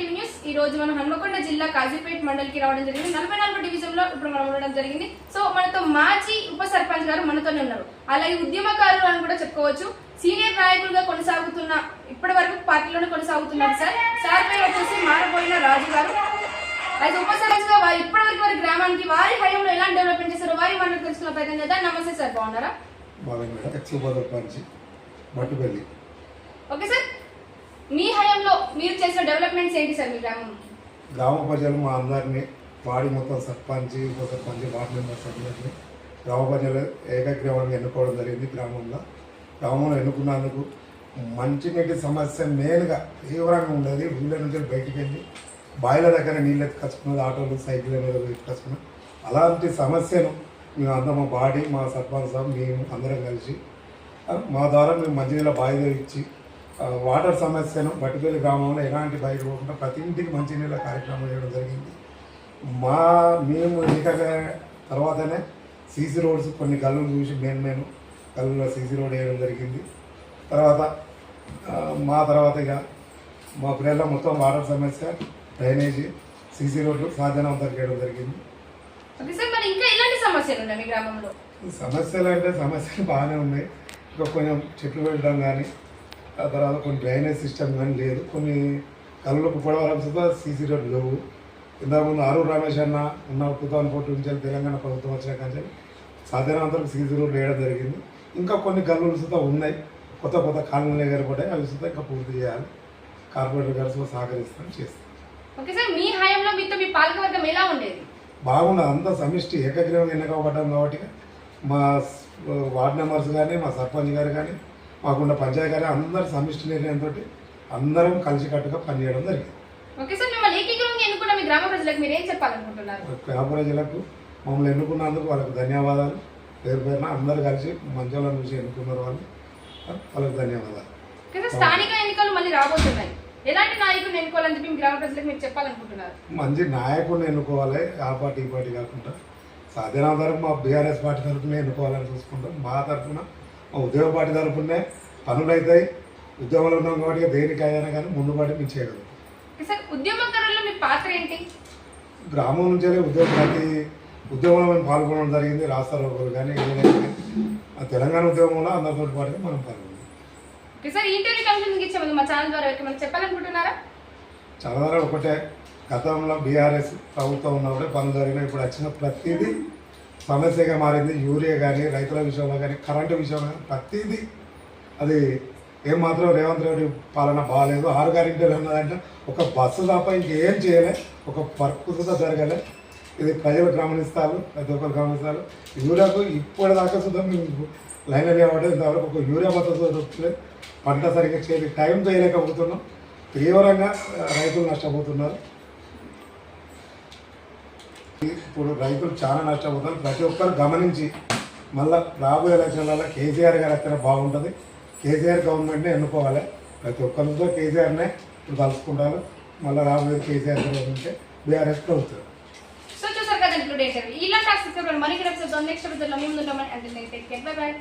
ఈ రోజు మనం హన్మకొండ జిల్లా కాజీపేట మండలికి రావడం జరిగింది. నలభై నాలుగు డివిజన్లో ఇప్పుడు మనం ఉండడం జరిగింది. సో మనతో మాజీ ఉప సర్పంచ్ గారు మనతోనే ఉన్నారు. అలాగే ఉద్యమకారులు అని కూడా చెప్పుకోవచ్చు. సీనియర్ నాయకులుగా కొనసాగుతున్న ఇప్పటి వరకు పార్టీలోనే కొనసాగుతున్నారు సార్. సార్ పేరు వచ్చేసి మారబోయిన రాజు గారు. అయితే ఉప సర్పంచ్గా వారు ఇప్పటి వరకు వారి గ్రామానికి వారి హయాంలో ఎలాంటి డెవలప్మెంట్ చేశారో వారి మనకు తెలుసుకున్న ప్రయత్నం చేద్దాం. నమస్తే సార్ బాగున్నారా? Madam okay sir. మీ హయాంలో మీరు చేసిన డెవలప్మెంట్స్ ఏంటి సార్ మీ గ్రామం? గ్రామ ప్రజలు మా అందరినీ వాడి మొత్తం సర్పంచ్ ఉప సర్పంచ్ వార్డు మెంబర్స్ అందరినీ గ్రామ ప్రజలు ఏకగ్రీవంగా ఎన్నుకోవడం జరిగింది గ్రామంలో. గ్రామంలో ఎన్నుకున్నందుకు మంచినీటి సమస్య మెయిన్గా తీవ్రంగా ఉండేది. ఊళ్ళ నుంచి బయటికి వెళ్ళి బాయిల దగ్గర నీళ్ళు ఎత్తుకొచ్చుకున్నది ఆటోలు సైకిల్ మీద ఎత్తుకొచ్చుకున్నాం. అలాంటి సమస్యను మేము అందరం మా బాడీ మా సర్పంచ్ సాబ్ మేము అందరం కలిసి మా ద్వారా మేము మంచినీళ్ళ బాయిలో ఇచ్చి వాటర్ సమస్యను బట్టిపల్లి గ్రామంలో ఎలాంటి బయట పోకుండా ప్రతి ఇంటికి మంచినీళ్ళ కార్యక్రమం చేయడం జరిగింది. మా మేము ఎన్నికగా తర్వాతనే సీసీ రోడ్స్ కొన్ని గల్లులు చూసి మెయిన్ మెయిన్ గల్లులో సీసీ రోడ్ వేయడం జరిగింది. తర్వాత మా తర్వాత ఇక మా పిల్లల మొత్తం వాటర్ సమస్య డ్రైనేజీ సీసీ రోడ్లు సాధ్యనంతరం చేయడం జరిగింది. ఇంకా సమస్యలు అంటే సమస్యలు బాగానే ఉన్నాయి. ఇంకా కొంచెం చెట్లు పెట్టడం కానీ ఆ తర్వాత కొన్ని డ్రైనేజ్ సిస్టమ్ కానీ లేదు. కొన్ని కళ్ళకు పొడవరం సుధా సీసీ రోడ్లు లేవు. ఇంతకుముందు ఆరు రమేష్ అన్న ఉన్న టూ థౌసండ్ ఫోర్టీన్ నుంచి తెలంగాణ ప్రభుత్వం వచ్చిన కానీ సాధ్యమైనంతరం సీసీ రోడ్లు వేయడం జరిగింది. ఇంకా కొన్ని గల్లులు సుధా ఉన్నాయి. కొత్త కొత్త కాలనీలు ఏర్పడ్డాయి. అవి సుధా ఇంకా పూర్తి చేయాలి. కార్పొరేటర్ గారు సహకరిస్తాం చేస్తాం ఓకే సార్ మీ హయాంలో మీతో మీ పాలకవర్గం ఎలా ఉండేది? బాగున్నది అంతా సమిష్టి ఏకగ్రీవంగా ఎన్నుకోబడ్డాం కాబట్టి మా వార్డ్ మెంబర్స్ కానీ మా సర్పంచ్ గారు కానీ మాకున్న పంచాయతీ గారు అందరు సమిష్టి నిర్ణయంతో అందరం కలిసికట్టుగా పనిచేయడం జరిగింది. గ్రామ ప్రజలకు మమ్మల్ని ఎన్నుకున్నందుకు వాళ్ళకు ధన్యవాదాలు. పేరు పేరున అందరు కలిసి మంచోళ్ళ నుంచి ఎన్నుకున్నారు వాళ్ళు. వాళ్ళకి ధన్యవాదాలు. స్థానిక ఎన్నికలు మళ్ళీ రాబోతున్నాయి. ఎలాంటి నాయకులను ఎన్నుకోవాలని చెప్పి మీ గ్రామ ప్రజలకు మీరు చెప్పాలనుకుంటున్నారు? మంచి నాయకుడిని ఎన్నుకోవాలి ఆ పార్టీ ఈ పార్టీ కాకుండా. సాధ్యమైనంతవరకు మా బీఆర్ఎస్ పార్టీ తరఫున ఎన్నుకోవాలని చూసుకుంటాం. మా తరఫున ఉద్యోగ పార్టీ తరఫునే పనులు అవుతాయి ఉద్యోగంలో ఉన్నాం కాబట్టి దేనికి అయినా కానీ ముందు పాటు మేము చేయగలం ఓకే సార్ ఉద్యమకారుల్లో మీ పాత్ర ఏంటి? గ్రామం నుంచే ఉద్యోగ ప్రతి ఉద్యమంలో మేము పాల్గొనడం జరిగింది రాష్ట్ర రోగులు కానీ ఏదైనా తెలంగాణ ఉద్యమంలో అందరితో పాటుగా మనం పాల్గొన్నాం. సార్ ఈ మా ఛానల్ ద్వారా చెప్పాలనుకుంటున్నారా? చాలా ఒకటే గతంలో బీఆర్ఎస్ ప్రభుత్వం ఉన్నప్పుడే పనులు జరిగినాయి ఇప్పుడు వచ్చిన ప్రతిదీ సమస్యగా మారింది యూరియా కానీ రైతుల విషయంలో కానీ కరెంటు విషయంలో కానీ ప్రతిదీ అది ఏమాత్రం రేవంత్ రెడ్డి పాలన బాగాలేదు ఆరు గారింటిలో ఉన్నదంటే ఒక బస్సు తప్ప ఇంకేం చేయలే. ఒక వర్క్ జరగలే. ఇది ప్రజలు గమనిస్తారు ప్రతి ఒక్కరు గమనిస్తారు. యూరియాకు ఇప్పటిదాకా సుధా మేము లైన్ కాబట్టి ఇంతవరకు ఒక యూరియా మద్దతు పంట సరిగ్గా చేయలేదు టైం చేయలేకపోతున్నాం. తీవ్రంగా రైతులు నష్టపోతున్నారు. ఇప్పుడు రైతులు చాలా నష్టపోతారు. ప్రతి ఒక్కరు గమనించి మళ్ళీ రాబోయే ఎలక్షన్లలో కేసీఆర్ గారు వచ్చిన బాగుంటుంది. కేసీఆర్ గవర్నమెంట్ని ఎన్నుకోవాలి. ప్రతి ఒక్కరితో కేసీఆర్నే ఇప్పుడు కలుసుకుంటారు మళ్ళీ రాబోయే కేసీఆర్ గారు ఉంటే బీఆర్ఎస్ ప్రభుత్వం. సో చూసారు కదా ఇలాంటి నెక్స్ట్ అంటే బై